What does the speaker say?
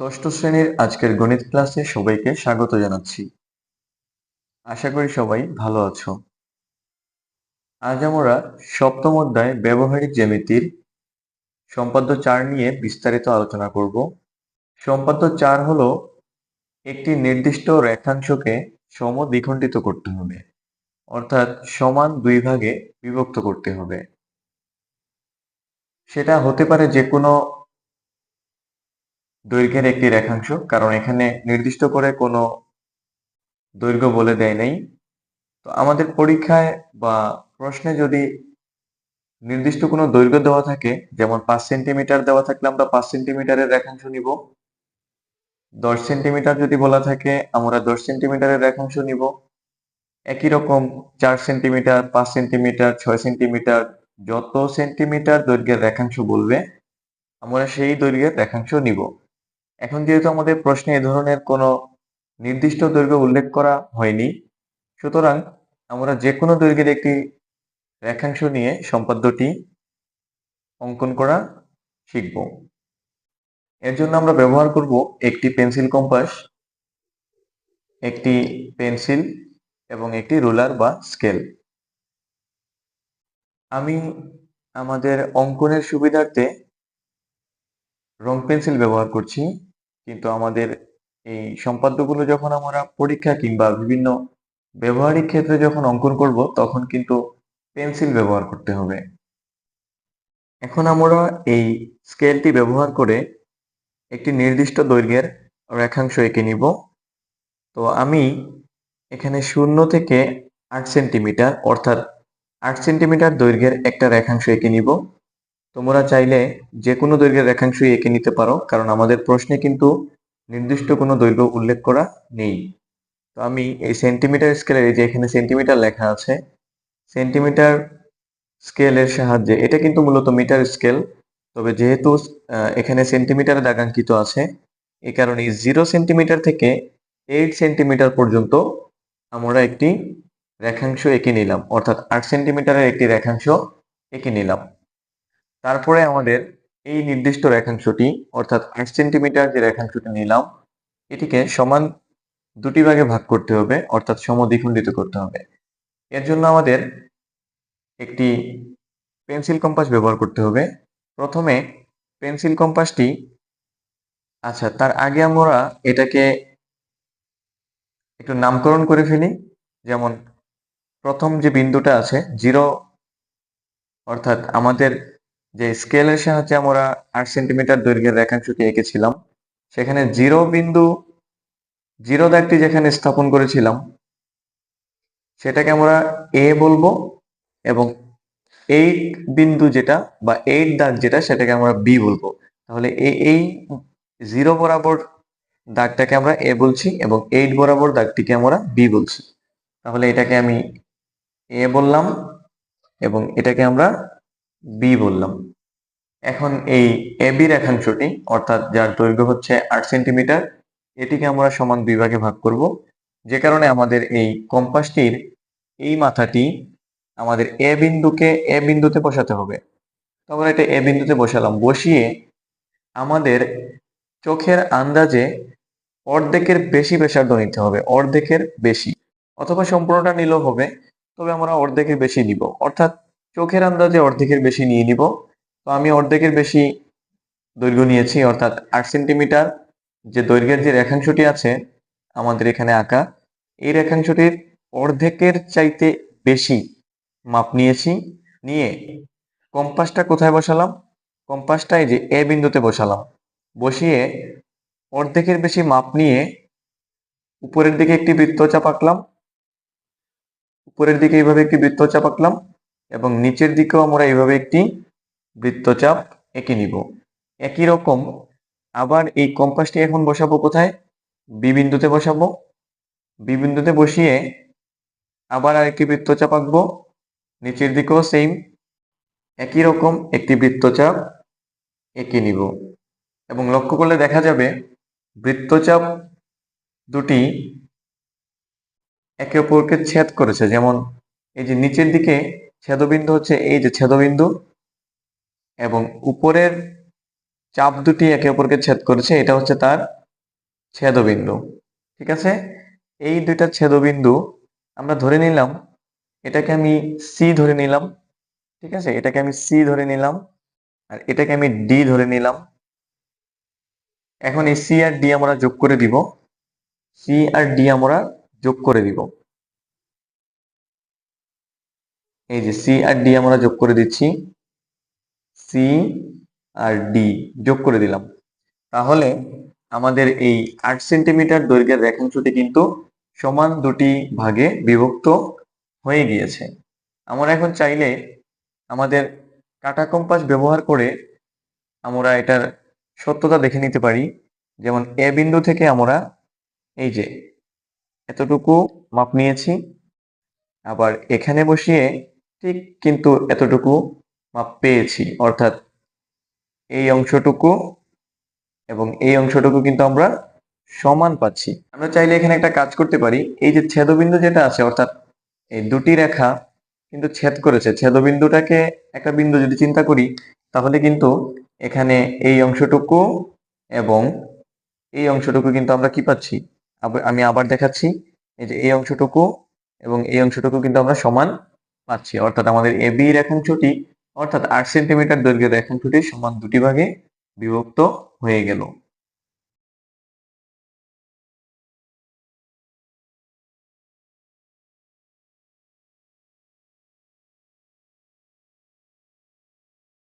ষষ্ঠ শ্রেণির আজকের গণিত ক্লাসে সবাইকে স্বাগত জানাচ্ছি। আশা করি সবাই ভালো আছো। আজ আমরা সপ্তম অধ্যায় ব্যবহারিক জ্যামিতির সম্পাদ্য চার নিয়ে বিস্তারিত আলোচনা করব। সম্পাদ্য চার হলো একটি নির্দিষ্ট রেখাংশকে সম দ্বিখণ্ডিত করতে হবে, অর্থাৎ সমান দুই ভাগে বিভক্ত করতে হবে। সেটা হতে পারে যে কোনো দৈর্ঘ্যের একটি রেখাংশ, কারণ এখানে নির্দিষ্ট করে কোনো দৈর্ঘ্য বলে দেয় নাই। তো আমাদের পরীক্ষায় বা প্রশ্নে যদি নির্দিষ্ট কোনো দৈর্ঘ্য দেওয়া থাকে, যেমন পাঁচ সেন্টিমিটার দেওয়া থাকলে আমরা পাঁচ সেন্টিমিটারের রেখাংশ নিব। দশ সেন্টিমিটার যদি বলা থাকে, আমরা দশ সেন্টিমিটারের রেখাংশ নিব। একই রকম চার সেন্টিমিটার, পাঁচ সেন্টিমিটার, ছয় সেন্টিমিটার, যত সেন্টিমিটার দৈর্ঘ্যের রেখাংশ বলবে, আমরা সেই দৈর্ঘ্যের রেখাংশ নিব। এখন যেহেতু আমাদের প্রশ্নে এ ধরনের কোনো নির্দিষ্ট দৈর্ঘ্য উল্লেখ করা হয়নি, সুতরাং আমরা যে কোনো দৈর্ঘ্যের একটি রেখাংশ নিয়ে সম্পাদ্যটি অঙ্কন করা শিখব। এর জন্য আমরা ব্যবহার করব একটি পেন্সিল কম্পাস, একটি পেন্সিল এবং একটি রোলার বা স্কেল। আমি আমাদের অঙ্কনের সুবিধার্থে রং পেন্সিল ব্যবহার করছি। কিন্তু আমাদের এই সম্পাদ্যগুলো যখন আমরা পরীক্ষা কিংবা বিভিন্ন ব্যবহারিক ক্ষেত্রে যখন অঙ্কন করব, তখন কিন্তু পেন্সিল ব্যবহার করতে হবে। এখন আমরা এই স্কেলটি ব্যবহার করে একটি নির্দিষ্ট দৈর্ঘ্যের রেখাংশ এঁকে নিব। তো আমি এখানে শূন্য থেকে আট সেন্টিমিটার, অর্থাৎ আট সেন্টিমিটার দৈর্ঘ্যের একটা রেখাংশ এঁকে নিব। তোমরা চাইলে যে কোনো দৈর্ঘ্যের রেখাংশই এঁকে নিতে পারো, কারণ আমাদের প্রশ্নে কিন্তু নির্দিষ্ট কোনো দৈর্ঘ্য উল্লেখ করা নেই। তো আমি এই সেন্টিমিটার স্কেলের যে এখানে সেন্টিমিটার লেখা আছে, সেন্টিমিটার স্কেলের সাহায্যে, এটা কিন্তু মূলত মিটার স্কেল, তবে যেহেতু এখানে সেন্টিমিটারে দাগাঙ্কিত আছে এই কারণে জিরো সেন্টিমিটার থেকে এইট সেন্টিমিটার পর্যন্ত আমরা একটি রেখাংশ এঁকে নিলাম, অর্থাৎ আট সেন্টিমিটারের একটি রেখাংশ এঁকে নিলাম। তারপরে আমাদের এই নির্দিষ্ট রেখাংশটি, অর্থাৎ আট সেন্টিমিটার যে রেখাংশটি নিলাম, এটিকে সমান দুটি ভাগে ভাগ করতে হবে, অর্থাৎ সমদ্বিখণ্ডিত করতে হবে। এর জন্য আমাদের একটি পেন্সিল কম্পাস ব্যবহার করতে হবে। প্রথমে পেন্সিল কম্পাসটি আচ্ছা তার আগে আমরা এটাকে একটু নামকরণ করে ফেলি। যেমন, প্রথম যে বিন্দুটা আছে, জিরো, অর্থাৎ আমাদের যে স্কেলের সাহায্যে আমরা আট সেন্টিমিটার দৈর্ঘ্যের রেখাংশটি এঁকেছিলাম। সেখানে জিরো বিন্দু জিরো দাগটি যেখানে স্থাপন করেছিলাম, সেটাকে আমরা এ বলব এবং এইট বিন্দু যেটা বা এইট দাগ যেটা সেটাকে আমরা বি বলব। তাহলে এই জিরো বরাবর দাগটাকে আমরা এ বলছি এবং এইট বরাবর দাগটিকে আমরা বি বলছি। তাহলে এটাকে আমি এ বললাম এবং এটাকে আমরা বি বললাম। এখন এই এবি রেখাংশটি, অর্থাৎ যার দৈর্ঘ্য হচ্ছে আট সেন্টিমিটার, এটিকে আমরা সমান দুই ভাগে ভাগ করব। যে কারণে আমাদের এই কম্পাসটির এই মাথাটি আমাদের এ বিন্দুকে এ বিন্দুতে বসাতে হবে। তো আমরা এটা এ বিন্দুতে বসালাম। বসিয়ে আমাদের চোখের আন্দাজে অর্ধেকের বেশি ব্যাসার্ধ নিতে হবে। অর্ধেকের বেশি। অথবা সম্পূর্ণটা নিলেও হবে, তবে আমরা অর্ধেকের বেশি নিব। অর্থাৎ চোখের আন্দাজে অর্ধেকের বেশি নিয়ে নিব। তো আমি অর্ধেকের বেশি দৈর্ঘ্য নিয়েছি, অর্থাৎ আট সেন্টিমিটার। যে দৈর্ঘ্যের যে রেখাংশটি আছে, আমাদের এখানে আঁকা, এই রেখাংশটির অর্ধেকের চাইতে বেশি মাপ নিয়েছি। নিয়ে কম্পাসটা কোথায় বসালাম? কম্পাসটা এই যে এ বিন্দুতে বসালাম। বসিয়ে অর্ধেকের বেশি মাপ নিয়ে উপরের দিকে একটি বৃত্তচাপ আঁকলাম। উপরের দিকে এইভাবে একটি বৃত্তচাপ আঁকলাম। এবং নিচের দিকেও আমরা এইভাবে একটি বৃত্তচাপ এঁকে নিব। একই রকম আবার এই কম্পাসটি এখন বসাবো কোথায়? বি বিন্দুতে বসাবো। বি বিন্দুতে বসিয়ে আবার আরেকটি বৃত্তচাপ আঁকবো। নিচের দিকেও সেম একই রকম একটি বৃত্তচাপ এঁকে নিব। এবং লক্ষ্য করলে দেখা যাবে বৃত্তচাপ দুটি একে অপরকে ছেদ করেছে। যেমন এই যে নিচের দিকে ছেদবিন্দু হচ্ছে এই যে ছেদবিন্দু এবং উপরের চাপ দুটি একে অপরকে ছেদ করেছে, এটা হচ্ছে তার ছেদবিন্দু। ঠিক আছে? এই দুইটা ছেদবিন্দু আমরা ধরে নিলাম, এটাকে আমি সি ধরে নিলাম। ঠিক আছে? এটাকে আমি সি ধরে নিলাম আর এটাকে আমি ডি ধরে নিলাম। এখন এই সি আর ডি আমরা যোগ করে দিব। সি আর ডি আমরা যোগ করে দিব। এই যে সি আর ডি আমরা যোগ করে দিচ্ছি। সি আর ডি যোগ করে দিলাম। তাহলে আমাদের এই আট সেন্টিমিটার দৈর্ঘ্যের রেখাংশটি কিন্তু সমান দুটি ভাগে বিভক্ত হয়ে গিয়েছে। আমরা এখন চাইলে আমাদের কাটা কম্পাস ব্যবহার করে আমরা এটার সত্যতা দেখে নিতে পারি। যেমন এ বিন্দু থেকে আমরা এই যে এতটুকু মাপ নিয়েছি। আবার এখানে বসিয়ে ঠিক কিন্তু এতটুকু মাপ পেয়েছি। অর্থাৎ এই অংশটুকু এবং এই অংশটুকু কিন্তু আমরা সমান পাচ্ছি। আমরা চাইলে এখানে একটা কাজ করতে পারি। এই যে ছেদবিন্দু যেটা আছে, অর্থাৎ এই দুটি রেখা কিন্তু ছেদ করেছে। ছেদবিন্দুটাকে একটা বিন্দু যদি চিন্তা করি, তাহলে কিন্তু এখানে এই অংশটুকু এবং এই অংশটুকু কিন্তু আমরা কি পাচ্ছি? আমি আবার দেখাচ্ছি, এই যে এই অংশটুকু এবং এই অংশটুকু কিন্তু আমরা সমান পাচ্ছি। অর্থাৎ আমাদের এ বি রেখাংশটি অর্থাৎ আট সেন্টিমিটার দৈর্ঘ্যের রেখাংশটি সমান দুটি ভাগে বিভক্ত হয়ে গেল।